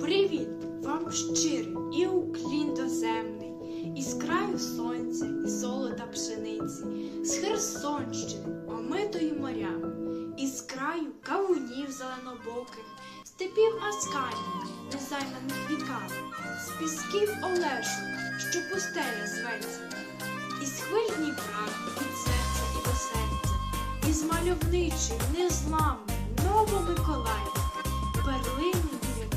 Привіт! Вам щирий і уклін доземний, із краю сонця і золота пшениці, з Херсонщини, омитої морями, із краю кавунів зеленобоких, степів асканів, незайманих віками, з пісків Олешу, що пустеля зветься, із хвиль Дніпра від серця і до серця, із мальовничий, незламний, Новомиколаївки, перлини біля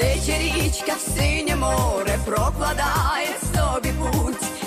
Тече річка в синє море, прокладає собі путь,